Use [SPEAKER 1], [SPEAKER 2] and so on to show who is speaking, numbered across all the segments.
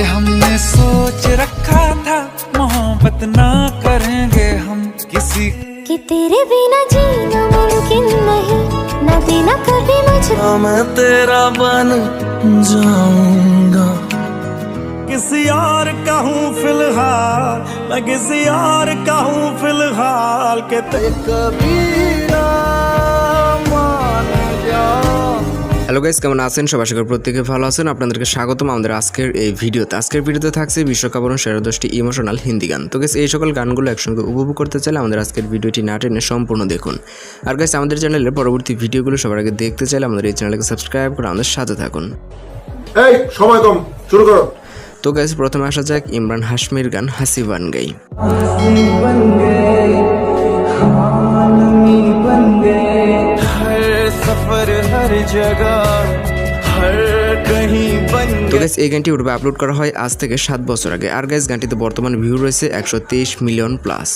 [SPEAKER 1] ये हमने सोच रखा था मोहब्बत ना करेंगे हम किसी
[SPEAKER 2] कि तेरे बिना जीना मुमकिन नहीं न देना कभी मुझे।
[SPEAKER 3] हाँ, मैं तेरा बन जाऊँगा। किसी और का हूँ फ़िलहाल मैं किसी और का हूँ फ़िलहाल के ते कबीरा
[SPEAKER 4] হ্যালো গাইস কেমন আছেন? সব আশা করি প্রত্যেকে ভালো আছেন। আপনাদেরকে স্বাগতম আমাদের আজকের এই ভিডিওতে। আজকের ভিডিওতে থাকছে বিশ্বকাপ এবং সেরা দশটি ইমোশনাল হিন্দি গান। তো গাইস এই সকল গানগুলো একসঙ্গে উপভোগ করতে চাইলে আমাদের আজকের ভিডিওটি না টেনে সম্পূর্ণ দেখুন। আর গাইস আমাদের চ্যানেলের পরবর্তী ভিডিওগুলো সবার আগে দেখতে চাইলে আমাদের এই চ্যানেলকে সাবস্ক্রাইব করে আমাদের সাথে থাকুন।
[SPEAKER 5] এই সময় কম শুরু করো।
[SPEAKER 4] তো গাইস প্রথমে আসা যাক ইমরান হাশমির গান হাসি বান গাই। তো গাইস এই গানটি ইউটিউবে আপলোড করা হয় আজ থেকে সাত বছর আগে। আর গাইস গানটিতে বর্তমান ভিউ রয়েছে একশো তেইশ মিলিয়ন প্লাস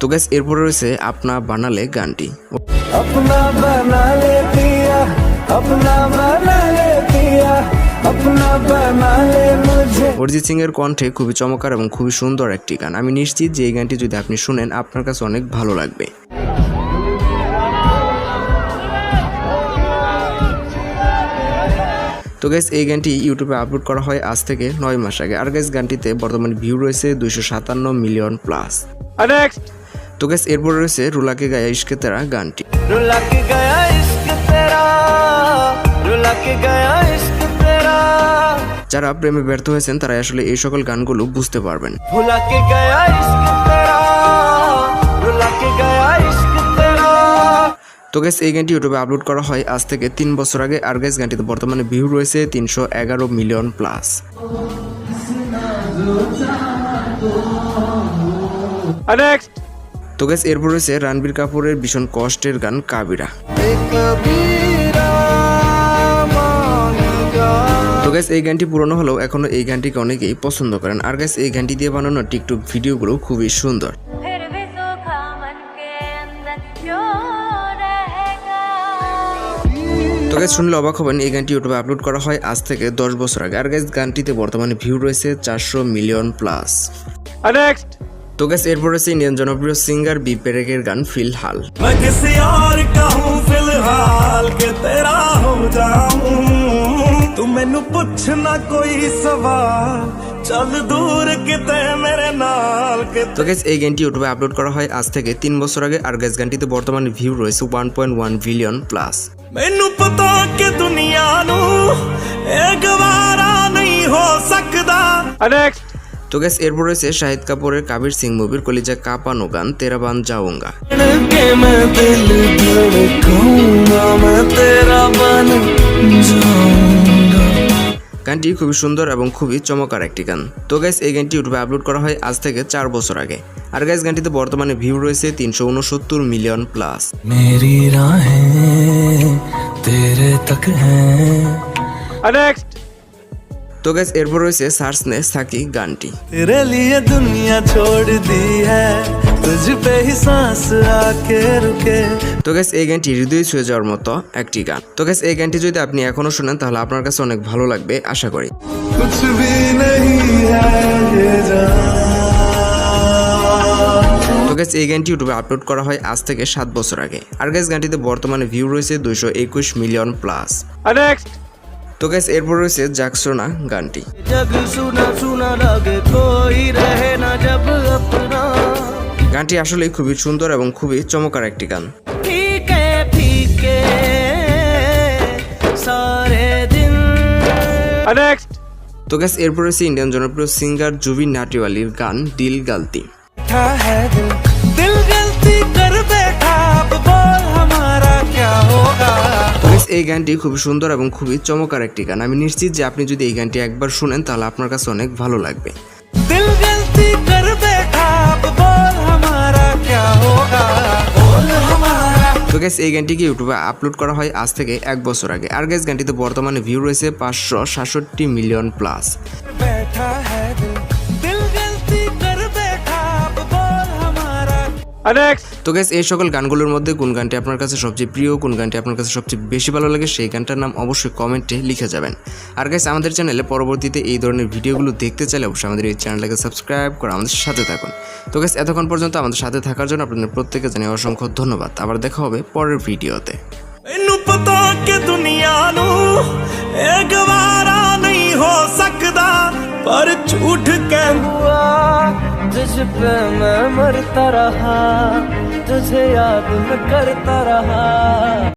[SPEAKER 4] তো গাইস এরপরে রয়েছে আপনা বানালে গানটি। অরিজিৎ সিং এর কণ্ঠে খুবই চমৎকার এবং খুবই সুন্দর একটি গান। আমি নিশ্চিত যে এই গানটি যদি আপনি শুনেন আপনার কাছে অনেক ভালো লাগবে। তো গাইজ এই গানটি ইউটিউবে আপলোড করা হয় আজ থেকে নয় মাস আগে। আর গাইজ গানটিতে বর্তমানে ভিউ রয়েছে দুইশো সাতান্ন মিলিয়ন প্লাস তো গাইজ এরপর রয়েছে রুলাকে গায়া ইস্কে তেরা গানটি। যারা প্রেমে ব্যর্থ হয়েছেন তারা আসলে এই সকল গানগুলো বুঝতে পারবেন।
[SPEAKER 3] ভুলাকে গায়া ইস্কে তেরা রুলাকে গায়া
[SPEAKER 4] তো গ্যাস এই গানটি ইউটিউবে আপলোড করা হয় আজ থেকে তিন বছর আগে। আর গ্যাস গানটিতে বর্তমানে ভিউ রয়েছে তিনশো এগারো মিলিয়ন প্লাস তো গ্যাস এরপর রয়েছে রণবীর কাপুরের ভীষণ কষ্টের গান কাবিরা। তো গ্যাস এই গানটি পুরনো হলেও এখনও এই গানটিকে অনেকেই পছন্দ করেন। আর গ্যাস এই গানটি দিয়ে বানানো টিকটক ভিডিওগুলো খুবই সুন্দর। গাইজ শুনলে অবাক হবেন এই গানটি ইউটিউবে আপলোড করা হয় আজ থেকে দশ বছর আগে। আর গাইজ গানটিতে বর্তমানে ভিউ রয়েছে চারশো মিলিয়ন প্লাস তো গাছ এরপর রয়েছে ইন্ডিয়ান জনপ্রিয় সিঙ্গার বি পেরেকের গান ফিলহাল
[SPEAKER 3] তুম পুছ না কই সওয়াল চল দূর কিতে মেরে নাল
[SPEAKER 4] তো গেস এই গানটি ইউটিউবে আপলোড করা হয় আজ থেকে তিন বছর আগে আর গেস গানটিতে বর্তমানে ভিউ রয়েছে one point one billion plus
[SPEAKER 3] ਮੈਨੂੰ ਪਤਾ নেক্সট
[SPEAKER 4] তো এরপর রয়েছে শাহিদ কাপুরের কাবির সিং মুভির কলিজা কাপানো গান তেরাবান যাওঙ্গা
[SPEAKER 3] ਕਿ
[SPEAKER 4] গানটি খুবই সুন্দর এবং খুবই চমকার একটি গান। তো গাইস এই গানটি ইউটিউবে আপলোড করা হয় আজ থেকে চার বছর আগে। আর গাইস গানটিতে বর্তমানে ভিউ রয়েছে তিনশো উনসত্তর মিলিয়ন প্লাস তো গাইস এরপর রয়েছে সার্স নে সাকি গানটি। তো গ্যাস এই গানটি হৃদয় ছুঁয়ে যাওয়ার মতো একটি গান। তো গ্যাস এই গানটি যদি আপনি এখনও শোনেন তাহলে আপনার কাছে অনেক ভালো লাগবে আশা করি। কুছ এই গানটি ইউটিউবে আপলোড করা হয় আজ থেকে সাত বছর আগে। আর গাইস গানটিতে বর্তমানে ভিউ রয়েছে দুইশো একুশ মিলিয়ন প্লাস তো গাইস এরপর রয়েছে জাকসোনা গানটি। গানটি আসলেই খুবই সুন্দর এবং খুবই চমৎকার একটি গান। তো গ্যাস এরপর রয়েছে ইন্ডিয়ান জনপ্রিয় সিঙ্গার জুবিন নাটিওয়ালির গান দিল গালতি। এই গানটি খুব সুন্দর এবং খুবই চমৎকার একটি গান। আমি নিশ্চিত যে আপনি যদি এই গানটি একবার শুনেন তাহলে আপনার কাছে অনেক ভালো লাগবে। তো গ্যাস এই গানটিকে ইউটিউবে আপলোড করা হয় আজ থেকে এক বছর আগে। আর গ্যাস গানটিতে বর্তমানে ভিউ রয়েছে পাঁচশো সাতষট্টি মিলিয়ন প্লাস তো গ্যাস এই সকল গানগুলোর মধ্যে কোন গানটি আপনার কাছে সবচেয়ে প্রিয় কোন গানটি আপনার কাছে সবচেয়ে বেশি ভালো লাগে সেই গানটার নাম অবশ্যই কমেন্টে লিখে যাবেন আর গ্যাস আমাদের চ্যানেলে পরবর্তীতে এই ধরনের ভিডিওগুলো দেখতে চাইলে অবশ্যই আমাদের এই চ্যানেলটাকে সাবস্ক্রাইব করে আমাদের সাথে থাকুন তো গ্যাস এতক্ষণ পর্যন্ত আমাদের সাথে থাকার জন্য আপনাদের প্রত্যেকে জানিয়ে অসংখ্য ধন্যবাদ আবার দেখা হবে পরের ভিডিওতে
[SPEAKER 3] ਇਹਨੂੰ ਪਤਾ ਕਿ ਦੁਨੀਆ ਨੂੰ ਇਹ ਗਵਾਰਾ ਨਹੀਂ ਹੋ ਸਕਦਾ ਪਰ ਝੂਠ ਕਹਿੰਦਾ
[SPEAKER 1] तुझ पे मैं मरता रहा तुझे याद मैं करता रहा।